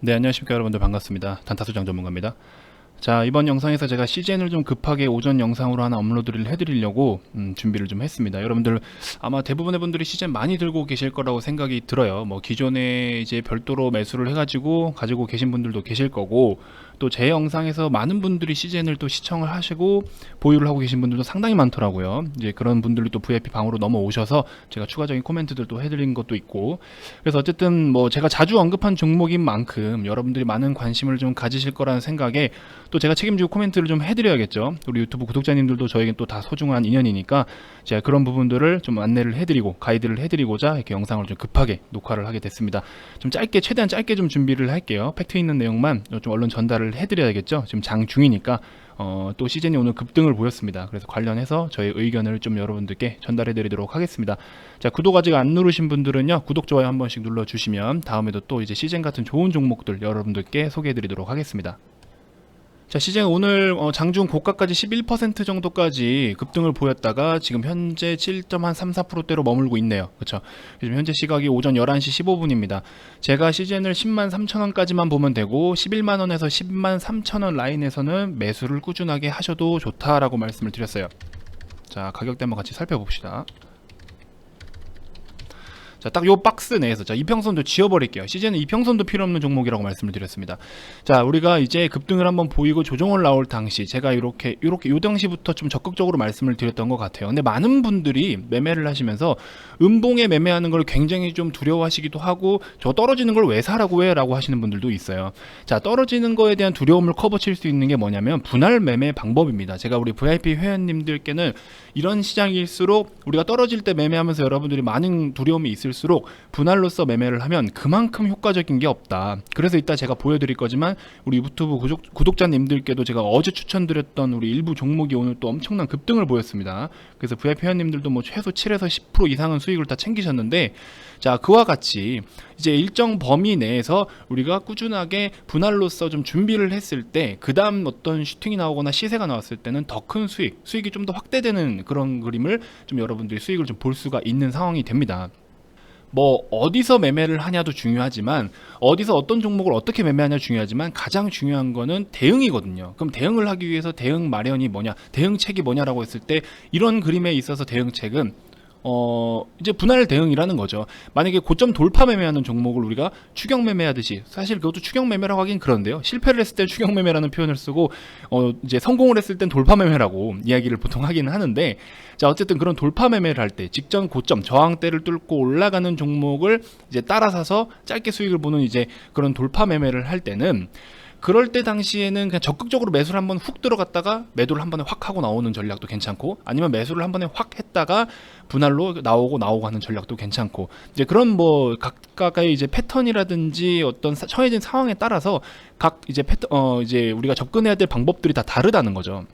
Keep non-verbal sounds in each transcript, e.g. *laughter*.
네, 안녕하십니까 여러분들 반갑습니다. 단타수장 전문가입니다. 자, 이번 영상에서 제가 CGN을 좀 급하게 오전 영상으로 하나 업로드를 해드리려고 음, 준비를 좀 했습니다. 여러분들 아마 대부분의 분들이 CGN 많이 들고 계실 거라고 생각이 들어요. 뭐 기존에 이제 별도로 매수를 해가지고 가지고 계신 분들도 계실 거고 또 제 영상에서 많은 분들이 CGN을 또 시청을 하시고 보유를 하고 계신 분들도 상당히 많더라고요. 이제 그런 분들이 또 VIP 방으로 넘어오셔서 제가 추가적인 코멘트들도 해드린 것도 있고 그래서 어쨌든 뭐 제가 자주 언급한 종목인 만큼 여러분들이 많은 관심을 좀 가지실 거라는 생각에 또 제가 책임지고 코멘트를 좀 해드려야겠죠. 우리 유튜브 구독자님들도 저에겐 또 다 소중한 인연이니까 제가 그런 부분들을 좀 안내를 해드리고 가이드를 해드리고자 이렇게 영상을 좀 급하게 녹화를 하게 됐습니다. 좀 짧게 최대한 짧게 좀 준비를 할게요. 팩트 있는 내용만 좀 얼른 전달을 해드려야겠죠. 지금 장 중이니까 어, 또 시즌이 오늘 급등을 보였습니다. 그래서 관련해서 저의 의견을 좀 여러분들께 전달해 드리도록 하겠습니다. 자, 구독 아직 안 누르신 분들은요, 구독, 좋아요 한 번씩 눌러 주시면 다음에도 또 이제 시즌 같은 좋은 종목들 여러분들께 소개해 드리도록 하겠습니다. 자, 시즌 오늘 어, 장중 고가까지 11% 정도까지 급등을 보였다가 지금 현재 7.34%대로 머물고 있네요. 그렇죠? 지금 현재 시각이 오전 11시 15분입니다. 제가 시즌을 10만 3천 원까지만 보면 되고 11만 원에서 10만 3천 원 라인에서는 매수를 꾸준하게 하셔도 좋다라고 말씀을 드렸어요. 자, 가격대 한번 같이 살펴봅시다. 자, 딱 요 박스 내에서 자, 이평선도 지워버릴게요. 시즌은 이평선도 필요 없는 종목이라고 말씀을 드렸습니다. 자, 우리가 이제 급등을 한번 보이고 조정을 나올 당시 제가 이렇게 이렇게 요 당시부터 좀 적극적으로 말씀을 드렸던 것 같아요. 근데 많은 분들이 매매를 하시면서 음봉에 매매하는 걸 굉장히 좀 두려워하시기도 하고 저 떨어지는 걸 왜 사라고 해라고 하시는 분들도 있어요. 자, 떨어지는 거에 대한 두려움을 커버칠 수 있는 게 뭐냐면 분할 매매 방법입니다. 제가 우리 VIP 회원님들께는 이런 시장일수록 우리가 떨어질 때 매매하면서 여러분들이 많은 두려움이 있을 수록 분할로서 매매를 하면 그만큼 효과적인 게 없다. 그래서 이따 제가 보여드릴 거지만 우리 유튜브 구독, 구독 자님들께도 제가 어제 추천드렸던 우리 일부 종목이 오늘 또 엄청난 급등을 보였습니다. 그래서 VIP 회원님들도 뭐 최소 7에서 10% 이상은 수익을 다 챙기셨는데 자 그와 같이 이제 일정 범위 내에서 우리가 꾸준하게 분할로서 좀 준비를 했을 때 그 다음 어떤 슈팅이 나오거나 시세가 나왔을 때는 더 큰 수익, 수익이 좀 더 확대되는 그런 그림을 좀 여러분들이 수익을 좀 볼 수가 있는 상황이 됩니다. 뭐 어디서 매매를 하냐도 중요하지만 어디서 어떤 종목을 어떻게 매매하냐 중요하지만 가장 중요한 거는 대응이거든요. 그럼 대응을 하기 위해서 대응 마련이 뭐냐, 대응책이 뭐냐라고 했을 때 이런 그림에 있어서 대응책은 어 이제 분할 대응이라는 거죠. 만약에 고점 돌파 매매하는 종목을 우리가 추격 매매하듯이 사실 그것도 추격 매매라고 하긴 그런데요. 실패를 했을 때 추격 매매라는 표현을 쓰고 어 이제 성공을 했을 땐 돌파 매매라고 이야기를 보통 하기는 하는데 자 어쨌든 그런 돌파 매매를 할 때 직전 고점 저항대를 뚫고 올라가는 종목을 이제 따라 사서 짧게 수익을 보는 이제 그런 돌파 매매를 할 때는 그럴 때 당시에는 그냥 적극적으로 매수를 한번 훅 들어갔다가 매도를 한 번에 확 하고 나오는 전략도 괜찮고 아니면 매수를 한 번에 확 했다가 분할로 나오고 나오고 하는 전략도 괜찮고 이제 그런 뭐 각각의 이제 패턴이라든지 어떤 사- 처해진 상황에 따라서 각 이제 패턴 어 이제 우리가 접근해야 될 방법들이 다 다르다는 거죠.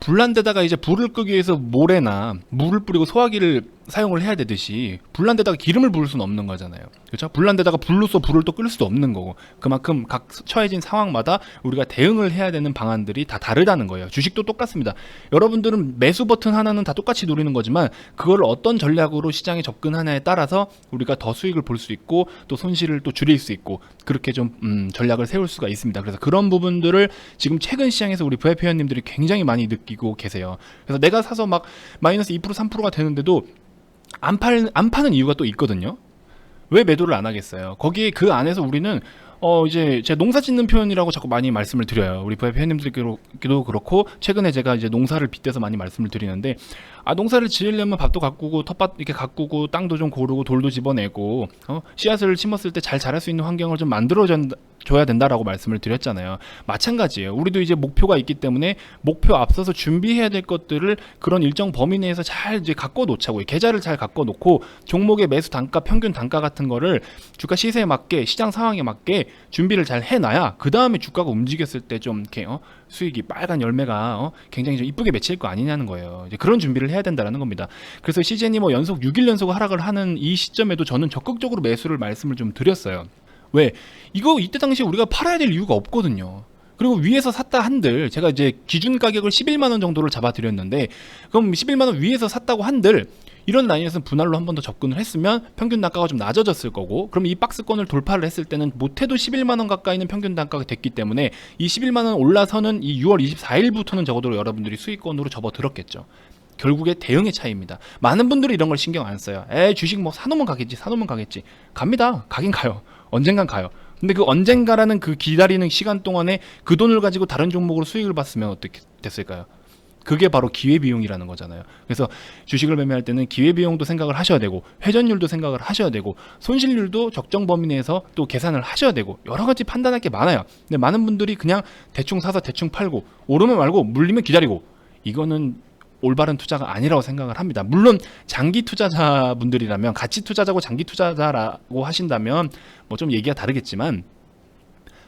불난 데다가 이제 불을 끄기 위해서 모래나 물을 뿌리고 소화기를 사용을 해야 되듯이 불난 데다가 기름을 부을 수는 없는 거잖아요. 그렇죠? 불난 데다가 불로써 불을 또 끌 수도 없는 거고 그만큼 각 처해진 상황마다 우리가 대응을 해야 되는 방안들이 다 다르다는 거예요. 주식도 똑같습니다. 여러분들은 매수 버튼 하나는 다 똑같이 누르는 거지만 그걸 어떤 전략으로 시장에 접근하냐에 따라서 우리가 더 수익을 볼 수 있고 또 손실을 또 줄일 수 있고 그렇게 좀 음, 전략을 세울 수가 있습니다. 그래서 그런 부분들을 지금 최근 시장에서 우리 회원님들이 굉장히 많이 느끼고 계세요. 그래서 내가 사서 막 마이너스 2% 3%가 되는데도 안, 팔, 안 파는 이유가 또 있거든요. 왜 매도를 안 하겠어요? 거기에 그 안에서 우리는 어 이제 제가 농사 짓는 표현이라고 자꾸 많이 말씀을 드려요. 우리 VIP 회원님들께도 그렇고 최근에 제가 이제 농사를 빗대서 많이 말씀을 드리는데 아 농사를 지으려면 밥도 가꾸고 텃밭 이렇게 가꾸고 땅도 좀 고르고 돌도 집어내고 어 씨앗을 심었을 때 잘 자랄 수 있는 환경을 좀 만들어 줘야 된다라고 말씀을 드렸잖아요. 마찬가지예요. 우리도 이제 목표가 있기 때문에 목표 앞서서 준비해야 될 것들을 그런 일정 범위 내에서 잘 이제 갖고 놓자고요. 계좌를 잘 갖고 놓고 종목의 매수 단가, 평균 단가 같은 거를 주가 시세에 맞게 시장 상황에 맞게 준비를 잘 해놔야 그 다음에 주가가 움직였을 때 좀 이렇게 어, 수익이 빨간 열매가 어, 굉장히 좀 이쁘게 맺힐 거 아니냐는 거예요. 이제 그런 준비를 해야 된다라는 겁니다. 그래서 시즌이 뭐 연속 6일 연속 하락을 하는 이 시점에도 저는 적극적으로 매수를 말씀을 좀 드렸어요. 왜? 이거 이때 당시에 우리가 팔아야 될 이유가 없거든요. 그리고 위에서 샀다 한들 제가 이제 기준 가격을 11만 원 정도를 잡아 드렸는데 그럼 11만 원 위에서 샀다고 한들 이런 라인에서 분할로 한 번 더 접근을 했으면 평균 단가가 좀 낮아졌을 거고 그럼 이 박스권을 돌파를 했을 때는 못해도 11만 원 가까이는 평균 단가가 됐기 때문에 이 11만 원 올라서는 이 6월 24일부터는 적어도 여러분들이 수익권으로 접어들었겠죠. 결국에 대응의 차이입니다. 많은 분들이 이런 걸 신경 안 써요. 에 주식 뭐 사놓으면 가겠지, 사놓으면 가겠지. 갑니다. 가긴 가요. 언젠간 가요. 근데 그 언젠가라는 그 기다리는 시간 동안에 그 돈을 가지고 다른 종목으로 수익을 봤으면 어떻게 됐을까요? 그게 바로 기회비용이라는 거잖아요. 그래서 주식을 매매할 때는 기회비용도 생각을 하셔야 되고 회전율도 생각을 하셔야 되고 손실률도 적정 범위 내에서 또 계산을 하셔야 되고 여러 가지 판단할 게 많아요. 근데 많은 분들이 그냥 대충 사서 대충 팔고 오르면 말고 물리면 기다리고 이거는 올바른 투자가 아니라고 생각을 합니다. 물론 장기 투자자분들이라면 가치 투자자고 장기 투자자라고 하신다면 뭐 좀 얘기가 다르겠지만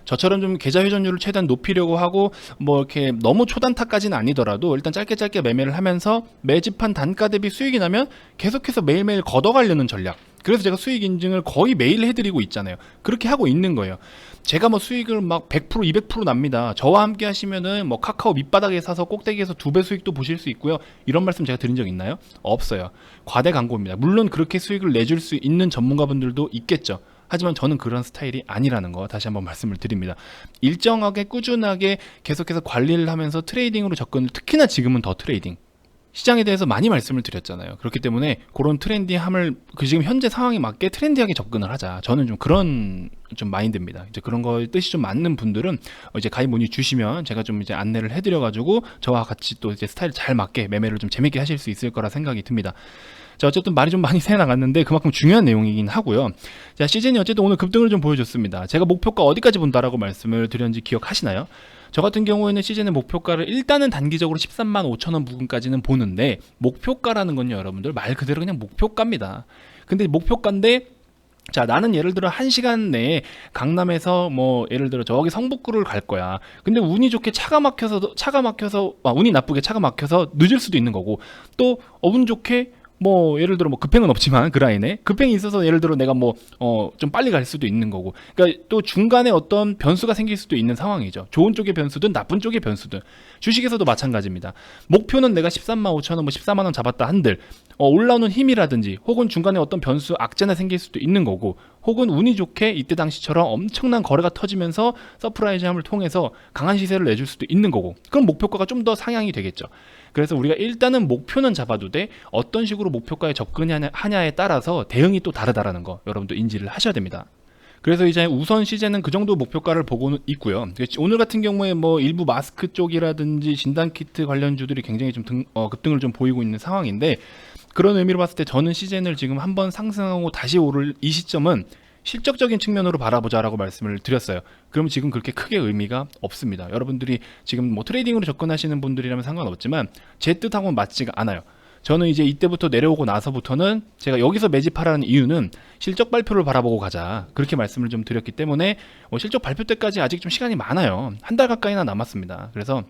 저처럼 좀 계좌 회전율을 최대한 높이려고 하고 뭐 이렇게 너무 초단타까지는 아니더라도 일단 짧게 짧게 매매를 하면서 매집한 단가 대비 수익이 나면 계속해서 매일매일 걷어가려는 전략. 그래서 제가 수익 인증을 거의 매일 해드리고 있잖아요. 그렇게 하고 있는 거예요. 제가 뭐 수익을 막 100% 200% 납니다. 저와 함께 하시면은 뭐 카카오 밑바닥에 사서 꼭대기에서 두 배 수익도 보실 수 있고요. 이런 말씀 제가 드린 적 있나요? 없어요. 과대 광고입니다. 물론 그렇게 수익을 내줄 수 있는 전문가분들도 있겠죠. 하지만 저는 그런 스타일이 아니라는 거 다시 한번 말씀을 드립니다. 일정하게 꾸준하게 계속해서 관리를 하면서 트레이딩으로 접근을 특히나 지금은 더 트레이딩 시장에 대해서 많이 말씀을 드렸잖아요. 그렇기 때문에 그런 트렌디함을 그 지금 현재 상황에 맞게 트렌디하게 접근을 하자. 저는 좀 그런 좀 마인드입니다. 이제 그런 거 뜻이 좀 맞는 분들은 어, 이제 가입 문의 주시면 제가 좀 이제 안내를 해드려가지고 저와 같이 또 이제 스타일 잘 맞게 매매를 좀 재밌게 하실 수 있을 거라 생각이 듭니다. 자, 어쨌든 말이 좀 많이 *laughs* 새 나갔는데 그만큼 중요한 내용이긴 하고요. 자, 시즌이 어쨌든 오늘 급등을 좀 보여줬습니다. 제가 목표가 어디까지 본다라고 말씀을 드렸는지 기억하시나요? 저 같은 경우에는 시즌의 목표가를 일단은 단기적으로 13만 5천 원 부근까지는 보는데 목표가라는 건요, 여러분들 말 그대로 그냥 목표가입니다. 근데 목표가인데 자, 나는 예를 들어 한 시간 내에 강남에서 뭐 예를 들어 저기 성북구를 갈 거야. 근데 운이 좋게 차가 막혀서 차가 막혀서 아, 운이 나쁘게 차가 막혀서 늦을 수도 있는 거고 또 어, 운 좋게 뭐 예를 들어 뭐 급행은 없지만 그 라인에. 급행이 있어서 예를 들어 내가 뭐 어 좀 빨리 갈 수도 있는 거고. 그러니까 또 중간에 어떤 변수가 생길 수도 있는 상황이죠. 좋은 쪽의 변수든 나쁜 쪽의 변수든. 주식에서도 마찬가지입니다. 목표는 내가 13만 5천 원 뭐 14만 원 잡았다 한들 어, 올라오는 힘이라든지 혹은 중간에 어떤 변수 악재나 생길 수도 있는 거고 혹은 운이 좋게 이때 당시처럼 엄청난 거래가 터지면서 서프라이즈함을 통해서 강한 시세를 내줄 수도 있는 거고 그럼 목표가가 좀 더 상향이 되겠죠 그래서 우리가 일단은 목표는 잡아도 돼 어떤 식으로 목표가에 접근하냐에 따라서 대응이 또 다르다라는 거 여러분도 인지를 하셔야 됩니다. 그래서 이제 우선 시제는 그 정도 목표가를 보고는 있고요. 오늘 같은 경우에 뭐 일부 마스크 쪽이라든지 진단 키트 관련주들이 굉장히 좀 등, 어, 급등을 좀 보이고 있는 상황인데 그런 의미로 봤을 때 저는 시즌을 지금 한번 상승하고 다시 오를 이 시점은 실적적인 측면으로 바라보자라고 말씀을 드렸어요. 그럼 지금 그렇게 크게 의미가 없습니다. 여러분들이 지금 뭐 트레이딩으로 접근하시는 분들이라면 상관없지만 제 뜻하고는 맞지가 않아요. 저는 이제 이때부터 내려오고 나서부터는 제가 여기서 매집하라는 이유는 실적 발표를 바라보고 가자 그렇게 말씀을 좀 드렸기 때문에 뭐 실적 발표 때까지 아직 좀 시간이 많아요 한 달 가까이나 남았습니다 그래서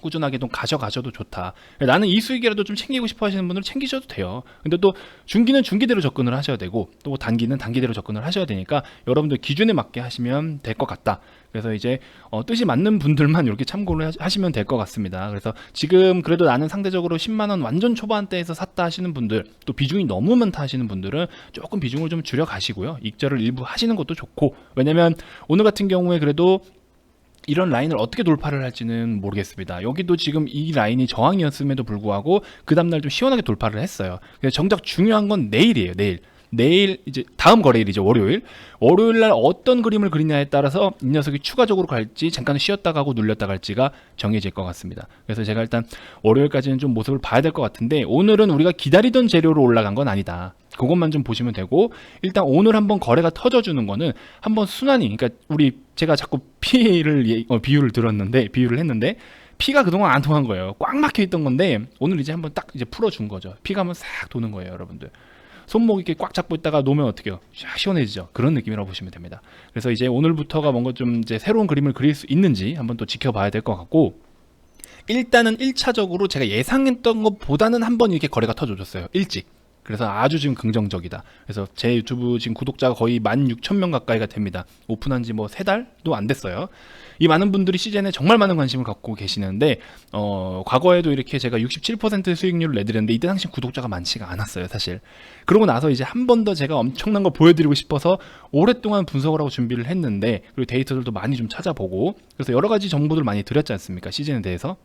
꾸준하게 좀 가져가셔도 좋다. 나는 이 수익이라도 좀 챙기고 싶어 하시는 분들은 챙기셔도 돼요. 근데 또 중기는 중기대로 접근을 하셔야 되고 또 단기는 단기대로 접근을 하셔야 되니까 여러분들 기준에 맞게 하시면 될 것 같다. 그래서 이제 어, 뜻이 맞는 분들만 이렇게 참고를 하시면 될 것 같습니다. 그래서 지금 그래도 나는 상대적으로 10만 원 완전 초반대에서 샀다 하시는 분들 또 비중이 너무 많다 하시는 분들은 조금 비중을 좀 줄여 가시고요. 익절을 일부 하시는 것도 좋고 왜냐면 오늘 같은 경우에 그래도 이런 라인을 어떻게 돌파를 할지는 모르겠습니다. 여기도 지금 이 라인이 저항이었음에도 불구하고 그 다음날 좀 시원하게 돌파를 했어요. 정작 중요한 건 내일이에요. 내일. 내일 이제 다음 거래일이죠 월요일. 월요일 날 어떤 그림을 그리냐에 따라서 이 녀석이 추가적으로 갈지 잠깐 쉬었다 가고 눌렸다 갈지가 정해질 것 같습니다. 그래서 제가 일단 월요일까지는 좀 모습을 봐야 될 것 같은데 오늘은 우리가 기다리던 재료로 올라간 건 아니다. 그것만 좀 보시면 되고 일단 오늘 한번 거래가 터져주는 거는 한번 순환이 그러니까 우리 제가 자꾸 피를 어, 비유를 들었는데 비유를 했는데 피가 그동안 안 통한 거예요. 꽉 막혀 있던 건데 오늘 이제 한번 딱 이제 풀어준 거죠. 피가 한번 싹 도는 거예요 여러분들 손목 이렇게 꽉 잡고 있다가 놓으면 어떻게요? 샥 시원해지죠. 그런 느낌이라고 보시면 됩니다. 그래서 이제 오늘부터가 뭔가 좀 이제 새로운 그림을 그릴 수 있는지 한번 또 지켜봐야 될 것 같고 일단은 1차적으로 제가 예상했던 것보다는 한번 이렇게 거래가 터져줬어요. 일찍. 그래서 아주 지금 긍정적이다. 그래서 제 유튜브 지금 구독자가 거의 16,000명 가까이가 됩니다. 오픈한 지 뭐 세 달도 안 됐어요. 이 많은 분들이 시즌에 정말 많은 관심을 갖고 계시는데 어, 과거에도 이렇게 제가 67% 수익률을 내드렸는데 이때 당시 구독자가 많지가 않았어요, 사실. 그러고 나서 이제 한 번 더 제가 엄청난 거 보여드리고 싶어서 오랫동안 분석을 하고 준비를 했는데 그리고 데이터들도 많이 좀 찾아보고 그래서 여러 가지 정보들 많이 드렸지 않습니까 시즌에 대해서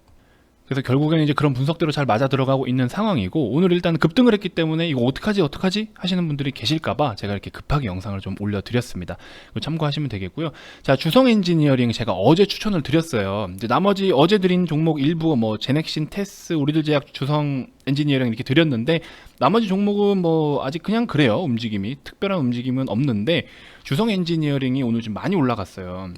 그래서 결국에는 이제 그런 분석대로 잘 맞아 들어가고 있는 상황이고 오늘 일단 급등을 했기 때문에 이거 어떡하지 어떡하지 하시는 분들이 계실까봐 제가 이렇게 급하게 영상을 좀 올려드렸습니다. 참고하시면 되겠고요. 자 주성 엔지니어링 제가 어제 추천을 드렸어요. 이제 나머지 어제 드린 종목 일부 뭐 제넥신, 테스, 우리들 제약, 주성 엔지니어링 이렇게 드렸는데 나머지 종목은 뭐 아직 그냥 그래요 움직임이 특별한 움직임은 없는데 주성 엔지니어링이 오늘 좀 많이 올라갔어요.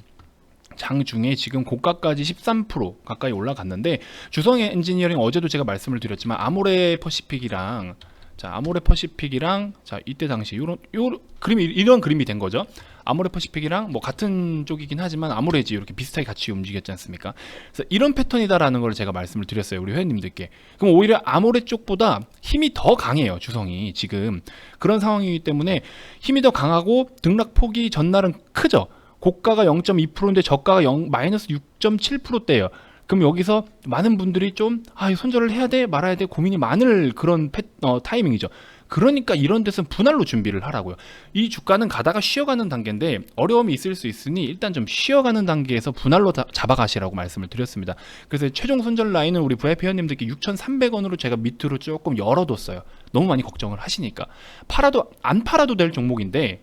장중에 지금 고가까지 13% 가까이 올라갔는데 주성 엔지니어링 어제도 제가 말씀을 드렸지만 아모레 퍼시픽이랑 자 아모레 퍼시픽이랑 자 이때 당시 요런 요 그림이 이런 그림이 된 거죠. 아모레 퍼시픽이랑 뭐 같은 쪽이긴 하지만 아모레지 이렇게 비슷하게 같이 움직였지 않습니까? 그래서 이런 패턴이다라는 걸 제가 말씀을 드렸어요 우리 회원님들께. 그럼 오히려 아모레 쪽보다 힘이 더 강해요 주성이 지금 그런 상황이기 때문에 힘이 더 강하고 등락 폭이 전날은 크죠. 고가가 0.2%인데 저가가 0, 마이너스 6.7%대예요. 그럼 여기서 많은 분들이 좀 아, 손절을 해야 돼 말아야 돼 고민이 많을 그런 패, 어, 타이밍이죠. 그러니까 이런 데서는 분할로 준비를 하라고요. 이 주가는 가다가 쉬어가는 단계인데 어려움이 있을 수 있으니 일단 좀 쉬어가는 단계에서 분할로 다- 잡아가시라고 말씀을 드렸습니다. 그래서 최종 손절 라인은 우리 VIP 회원님들께 6,300원으로 제가 밑으로 조금 열어뒀어요. 너무 많이 걱정을 하시니까 팔아도 안 팔아도 될 종목인데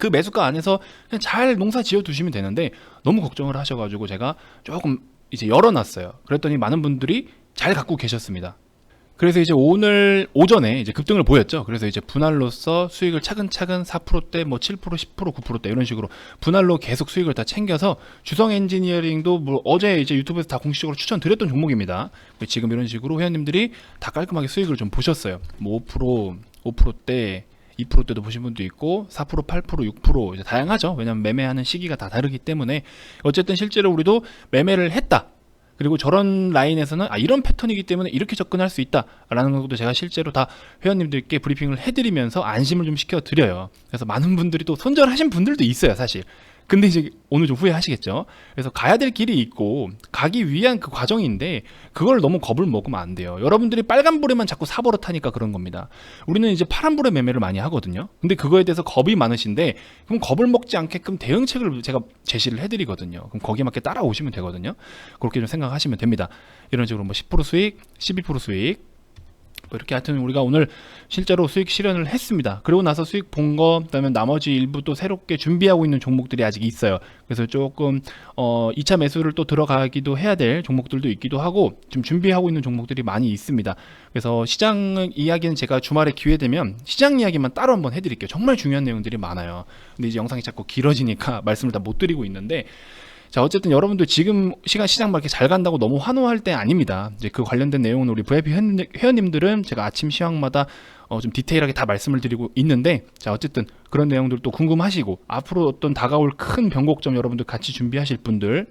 그 매수가 안에서 그냥 잘 농사 지어 두시면 되는데 너무 걱정을 하셔가지고 제가 조금 이제 열어놨어요. 그랬더니 많은 분들이 잘 갖고 계셨습니다. 그래서 이제 오늘 오전에 이제 급등을 보였죠. 그래서 이제 분할로서 수익을 차근차근 4%대, 뭐 7%, 10%, 9%대 이런 식으로 분할로 계속 수익을 다 챙겨서 주성 엔지니어링도 뭐 어제 이제 유튜브에서 다 공식적으로 추천드렸던 종목입니다. 지금 이런 식으로 회원님들이 다 깔끔하게 수익을 좀 보셨어요. 뭐 5%, 5%대, 2%대도 보신 분도 있고 4%, 8%, 6% 이제 다양하죠. 왜냐하면 매매하는 시기가 다 다르기 때문에 어쨌든 실제로 우리도 매매를 했다. 그리고 저런 라인에서는 아 이런 패턴이기 때문에 이렇게 접근할 수 있다라는 것도 제가 실제로 다 회원님들께 브리핑을 해드리면서 안심을 좀 시켜드려요. 그래서 많은 분들이 또 손절하신 분들도 있어요, 사실. 근데 이제 오늘 좀 후회하시겠죠. 그래서 가야 될 길이 있고 가기 위한 그 과정인데 그걸 너무 겁을 먹으면 안 돼요. 여러분들이 빨간 불에만 자꾸 사버릇 하니까 그런 겁니다. 우리는 이제 파란 불에 매매를 많이 하거든요. 근데 그거에 대해서 겁이 많으신데 그럼 겁을 먹지 않게끔 대응책을 제가 제시를 해드리거든요. 그럼 거기에 맞게 따라오시면 되거든요. 그렇게 좀 생각하시면 됩니다. 이런 식으로 뭐 10% 수익, 12% 수익, 뭐 이렇게 하여튼 우리가 오늘 실제로 수익 실현을 했습니다. 그리고 나서 수익 본 거, 그다음에 나머지 일부 또 새롭게 준비하고 있는 종목들이 아직 있어요. 그래서 조금 어 2차 매수를 또 들어가기도 해야 될 종목들도 있기도 하고 지금 준비하고 있는 종목들이 많이 있습니다. 그래서 시장 이야기는 제가 주말에 기회 되면 시장 이야기만 따로 한번 해드릴게요. 정말 중요한 내용들이 많아요. 근데 이제 영상이 자꾸 길어지니까 *laughs* 말씀을 다 못 드리고 있는데 자 어쨌든 여러분들 지금 시간 시장 막 이렇게 잘 간다고 너무 환호할 때 아닙니다. 이제 그 관련된 내용은 우리 VIP 회원- 회원님들은 제가 아침 시황마다 어, 좀 디테일하게 다 말씀을 드리고 있는데 자 어쨌든 그런 내용들 또 궁금하시고 앞으로 어떤 다가올 큰 변곡점 여러분들 같이 준비하실 분들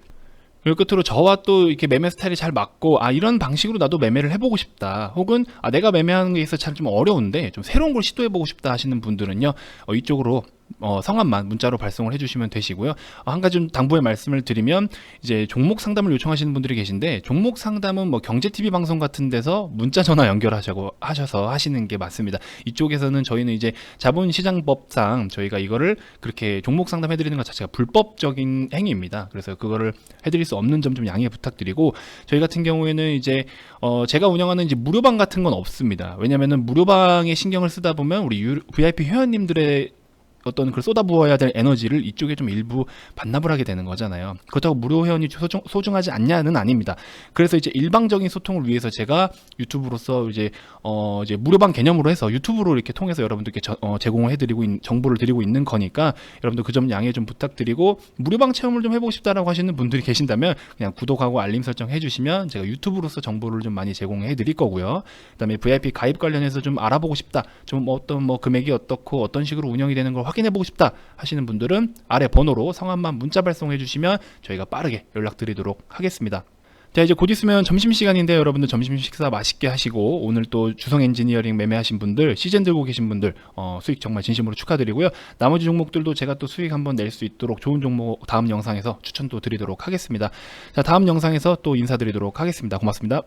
그리고 끝으로 저와 또 이렇게 매매 스타일이 잘 맞고 아 이런 방식으로 나도 매매를 해보고 싶다 혹은 아 내가 매매하는 게 있어 참 좀 어려운데 좀 새로운 걸 시도해보고 싶다 하시는 분들은요 어, 이쪽으로 어, 성함만 문자로 발송을 해주시면 되시고요 어, 한 가지 좀 당부의 말씀을 드리면 이제 종목 상담을 요청하시는 분들이 계신데 종목 상담은 뭐 경제 TV 방송 같은 데서 문자 전화 연결하셔고 하셔서 하시는 게 맞습니다 이쪽에서는 저희는 이제 자본시장법상 저희가 이거를 그렇게 종목 상담 해드리는 것 자체가 불법적인 행위입니다. 그래서 그거를 해드릴 수 없는 점 좀 양해 부탁드리고 저희 같은 경우에는 이제 어 제가 운영하는 이제 무료방 같은 건 없습니다. 왜냐면은 무료방에 신경을 쓰다 보면 우리 유- VIP 회원님들의 어떤 그걸 쏟아부어야 될 에너지를 이쪽에 좀 일부 반납을 하게 되는 거잖아요. 그렇다고 무료 회원이 소중, 소중하지 않냐는 아닙니다. 그래서 이제 일방적인 소통을 위해서 제가 유튜브로서 이제 어 이제 무료방 개념으로 해서 유튜브로 이렇게 통해서 여러분들께 저- 어, 제공을 해드리고 있- 정보를 드리고 있는 거니까 여러분들 그 점 양해 좀 부탁드리고 무료방 체험을 좀 해보고 싶다라고 하시는 분들이 계신다면 그냥 구독하고 알림 설정 해주시면 제가 유튜브로서 정보를 좀 많이 제공해 드릴 거고요. 그다음에 VIP 가입 관련해서 좀 알아보고 싶다, 좀 어떤 뭐 금액이 어떻고 어떤 식으로 운영이 되는 걸 확인해 보고 싶다 하시는 분들은 아래 번호로 성함만 문자 발송해 주시면 저희가 빠르게 연락드리도록 하겠습니다. 자 이제 곧 있으면 점심 시간인데 여러분들 점심 식사 맛있게 하시고 오늘 또 주성 엔지니어링 매매하신 분들 시즌 들고 계신 분들 어, 수익 정말 진심으로 축하드리고요. 나머지 종목들도 제가 또 수익 한번 낼 수 있도록 좋은 종목 다음 영상에서 추천도 드리도록 하겠습니다. 자 다음 영상에서 또 인사드리도록 하겠습니다. 고맙습니다.